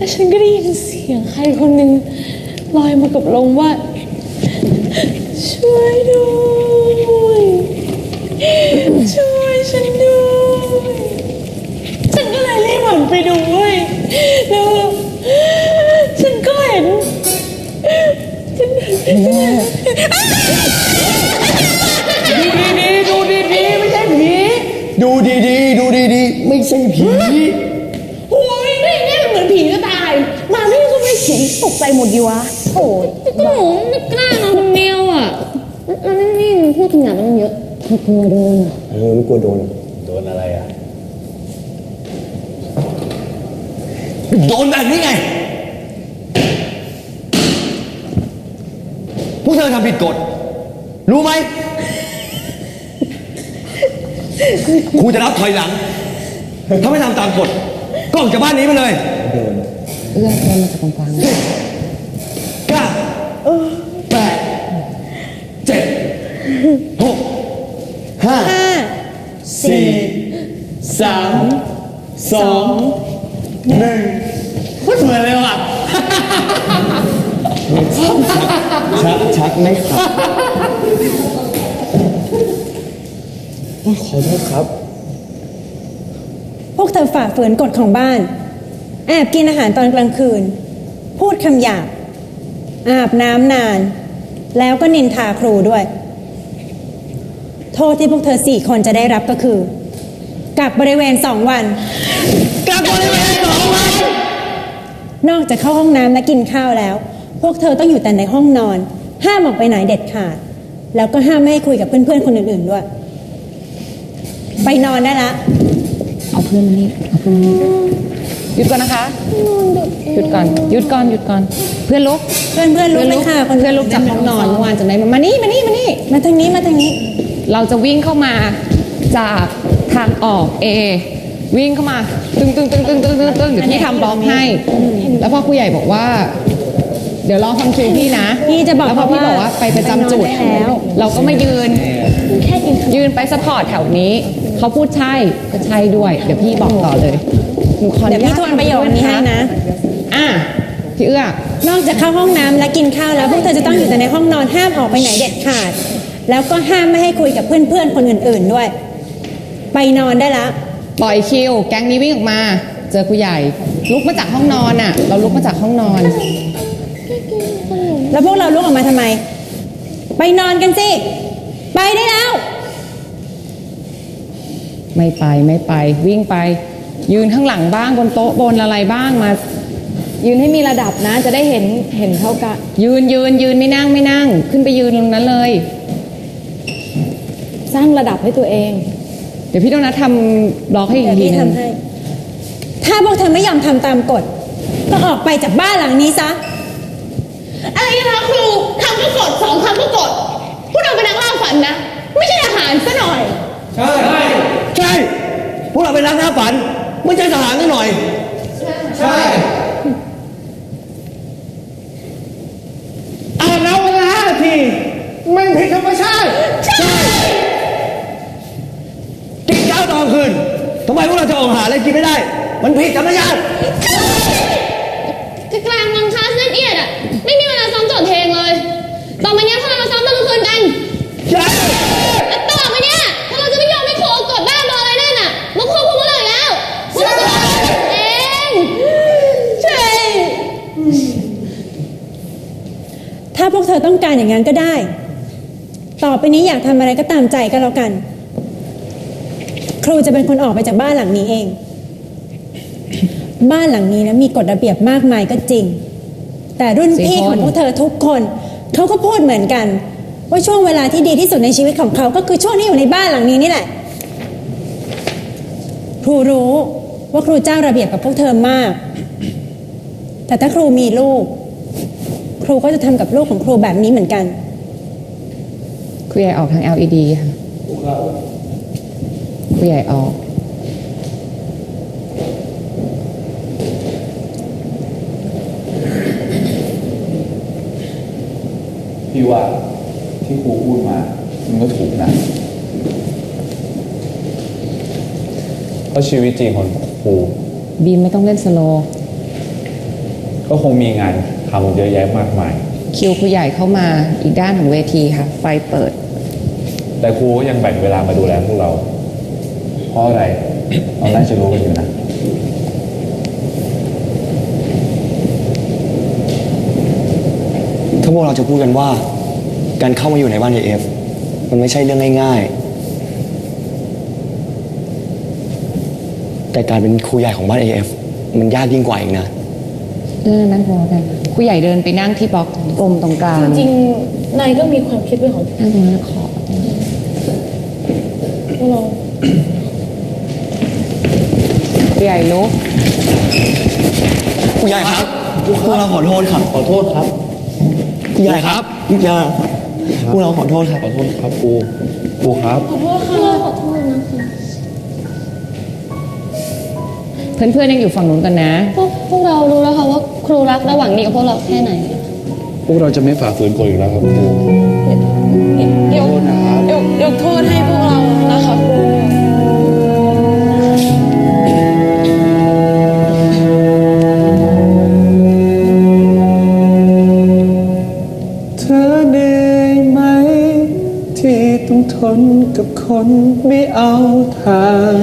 แล้วฉันก็ได้ยินเสียงใครคนหนึ่งลอยมากับลมว่า ช่วยด้วย ช่วยฉันด้วยฉันก็เลยรีบหันไปดูเว้ยแล้วฉันก็เห็นฉันฉันดูดีๆดูดีๆไม่ใช่ผี ดูดีๆดูดีๆไม่ใช่ผี ตกใจหมดดีวะโอ้ยก็หนูไม่กล้านอนคนเดียวอะแล้วนี่มันพูดถึงหนังมันเยอะกลัวโดนเออไม่กลัวโดน โดนอะไรอะ โดนแบบนี้ไง พวกเธอทำผิดกฎ รู้ไหมครูจะนับถอยหลัง ถ้าไม่ทำตามกฎก็ออกจากบ้านนี้ไปเลย เอื้อเดินมาจากตรงกลางเก้าแปดเจ็ดหกห้าสี่สามสองหนึ่งพูดเหมือนเลยว่ะชักชักไม่ขับขอโทษครับ พวกเธอฝ่าฝืนกฎของบ้าน แอบกินอาหารตอนกลางคืน พูดคำหยาบ อาบน้ำนาน แล้วก็นินทาครูด้วย โทษที่พวกเธอสี่คนจะได้รับก็คือ กักบริเวณสองวัน กักบริเวณสองวัน นอกจากเข้าห้องน้ำและกินข้าวแล้ว พวกเธอต้องอยู่แต่ในห้องนอน ห้ามออกไปไหนเด็ดขาด แล้วก็ห้ามไม่ให้คุยกับเพื่อนๆคนอื่นๆด้วย ไปนอนได้ละ เอาเพื่อนมานี่เอาเพื่อนมานี่ หยุดก่อนนะคะหยุดก่อนหยุดก่อนหยุดก่อน เพื่อนลุกเพื่อนๆลุกเลยค่ะคนเพื่อนลุกจากห้องนอนเมื่อวานจำได้ไหมมานี่มานี่มานี่มาทางนี้มาทางนี้ เราจะวิ่งเข้ามาจากทางออกเอวิ่งเข้ามา ตึงตึงตึงตึงตึงตึงตึงเดี๋ยวพี่ทำบล็อกให้ แล้วพอครูใหญ่บอกว่า เดี๋ยวรอฟังคิวพี่นะพี่จะบอกแล้วพอพี่บอกว่าไปประจำจุดไปนอนได้แล้วเราก็มายืนแค่กินยืนไปสปอร์ตแถวนี้เขาพูดใช่ก็ใช่ด้วย เดี๋ยวพี่บอกต่อเลย หนูขออเดี๋ยวญาพี่ตทวนประโยคนี้ให้นะ อะพี่เอื้อนอกจากเข้าห้องน้ำและกินข้าวแล้วพวกเธอจะต้องอยู่แต่ในห้องนอนห้ามออกไปไหนเด็ดขาด แล้วก็ห้ามไม่ให้คุยกับเพื่อนๆคนอื่น ๆด้วย ไปนอนได้ละปล่อยคิว แก๊งนี้วิ่งออกมา เจอครูใหญ่ ลุกมาจากห้องนอนอะ เราลุกมาจากห้องนอน แล้วพวกเราลุกออกมาทำไม ไปนอนกันสิ ไปได้แล้ว ไม่ไปไม่ไปวิ่งไป ยืนข้างหลังบ้างบนโต๊ะบนอะไรบ้างมายืนให้มีระดับนะ จะได้เห็นเห็นเท่ากัน ยืนยืนยืนไม่นั่งไม่นั่ง ขึ้นไปยืนตรงนั้นเลย สร้างระดับให้ตัวเอง เดี๋ยวพี่ต้องนัดทำบล็อกให้อีกเดี๋ยวทีพี่นึงทำให้ถ้าพวกเธอไม่ยอมทำตามกฎก็ออกไปจากบ้านหลังนี้ซะอะไรนะคะครูคำก็กดสองคำก็กดพวกเราเป็นนักล่าฝันนะ ไม่ใช่ทหารซะหน่อย ใช่ ใช่ พวกเราเป็นนักล่าฝัน ไม่ใช่ทหารนิดหน่อย ใช่อ่านเอาเวลาห้านาทีมันผิดธรรมชาติกินข้าวตอนคืนทำไมพวกเราจะออกหาอะไรกินไม่ได้ มันผิดธรรมชาติจะกลางวันคลาสละเอียดอะ ไม่มีเวลาซ้อมโจทย์เพลงเลย ต่อไปเนี้ยพวกเรามาซ้อมตอนกลางคืนกัน ใช่ แล้วต่อไปเนี้ยถ้าเราจะไม่ยอมให้ครูเอากดบ้านบออะไรนั่นอะมาควบคุมพวกเราอีกแล้วพวกเราจะทำเอง ใช่ ถ้าพวกเธ อต้องการอย่างนั้นก็ได้ ต่อไปนี้อยากทำอะไรก็ตามใจก็แล้วกัน ครูจะเป็นคนออกไปจากบ้านหลังนี้เอง บ้านหลังนี้นะมีกฎระเบียบมากมายก็จริง แต่รุ่นพี่ของพวกเธอทุกคนเขาก็พูดเหมือนกัน ว่าช่วงเวลาที่ดีที่สุดในชีวิตของเขาก็คือช่วงที่อยู่ในบ้านหลังนี้นี่แหละ ครูรู้ว่าครูเจ้าระเบียบกับพวกเธอมาก แต่ถ้าครูมีลูก รูก็จะทำกับลูกของครูแบบนี้เหมือนกันครูใหญ่ออกทาง LED ค่ะครูใหญ่ออก พี่ว่าที่ครูพูดมา มันก็ถูกนะเพราะชีวิตจริงของครูบีมไม่ต้องเล่นสโลว์ ก็คงมีงานทำเยอะแยะมากมาย คิวครูใหญ่เข้ามาอีกด้านของเวทีค่ะ ไฟเปิด แต่ครูก็ยังแบ่งเวลามาดูแลพวกเรา เพราะอะไรเราน่าจะรู้กันอยู่นะ ถ้าพวกเราจะพูดกันว่า การเข้ามาอยู่ในบ้านเอฟมันไม่ใช่เรื่องง่ายๆ แต่การเป็นครูใหญ่ของบ้านเอฟมันยากยิ่งกว่าอีกนะ เออนั่งรอกันครูใหญ่เดินไปนั่งที่บล็อกกลมตรงกลางจริงๆนายก็มีความคิดเป็นของนั่งตรงนั้นขอพวกเราครูใหญ่ลุกครูใหญ่ครับพวกเราขอโทษครับขอโทษครับครูใหญ่ครับอย่าพวกเราขอโทษครับขอโทษครับครูครูครับขอโท เพื่อนๆยังอยู่ฝั่งนู้นกันนะ พวกพวกเรารู้แล้วค่ะว่าครูรักและหวังดีกับพวกเราแค่ไหน พวกเราจะไม่ฝ่าฝืนกฎอีกแล้วครับครูยกยกยกโทษให้พวกเรานะคะครูเธอเหนื่อยไหม ที่ต้องทนกับคนไม่เอาทาง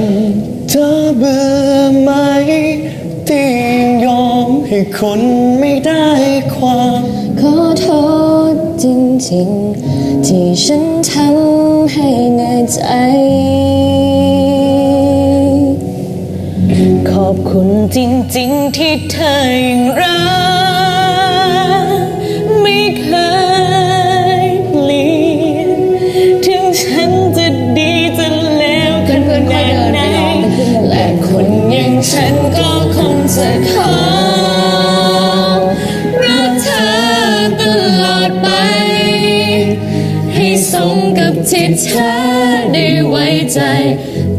เธ อเบื่อไหมที่ยอมให้คนไม่ได้ความ ขอโทษจริงๆ ที่ฉันทำให้เหนื่อยใจ ขอบคุณจริงๆที่เธอยังรัก ลอดไป ให้สมกับที่เธอได้ไว้ใจ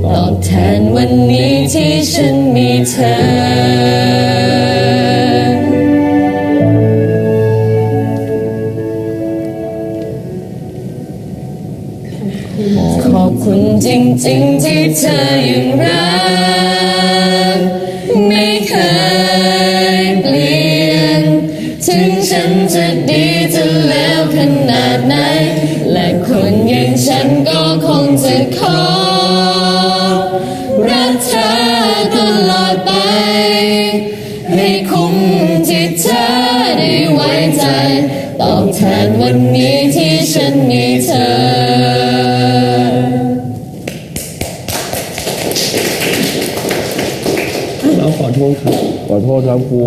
ตอบแทนวันนี้ที่ฉันมีเธอ ขอบคุณจริงๆที่เธอยังรัก ไม่เคยเปลี่ยน ถึงฉันจะดี นาดไหน และคนอย่างฉันก็คงจะขอ รักเธอตลอดไป ให้คุ้มที่เธอได้ไว้ใจ ตอบแทนวันนี้ที่ฉันมีเธอ เราขอโทษครับ ขอโทษครับครู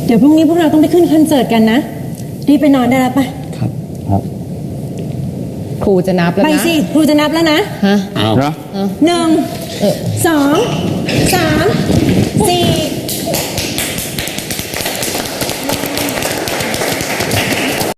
เดี๋ยวพรุ่งนี้พวกเราต้องไปขึ้นคอนเสิร์ตกันนะ รีบไปนอนได้แล้วปะครับครูจะนับแล้วไปนะสิครูจะนับแล้วนะฮะ เอานะหนึ่งสองสาม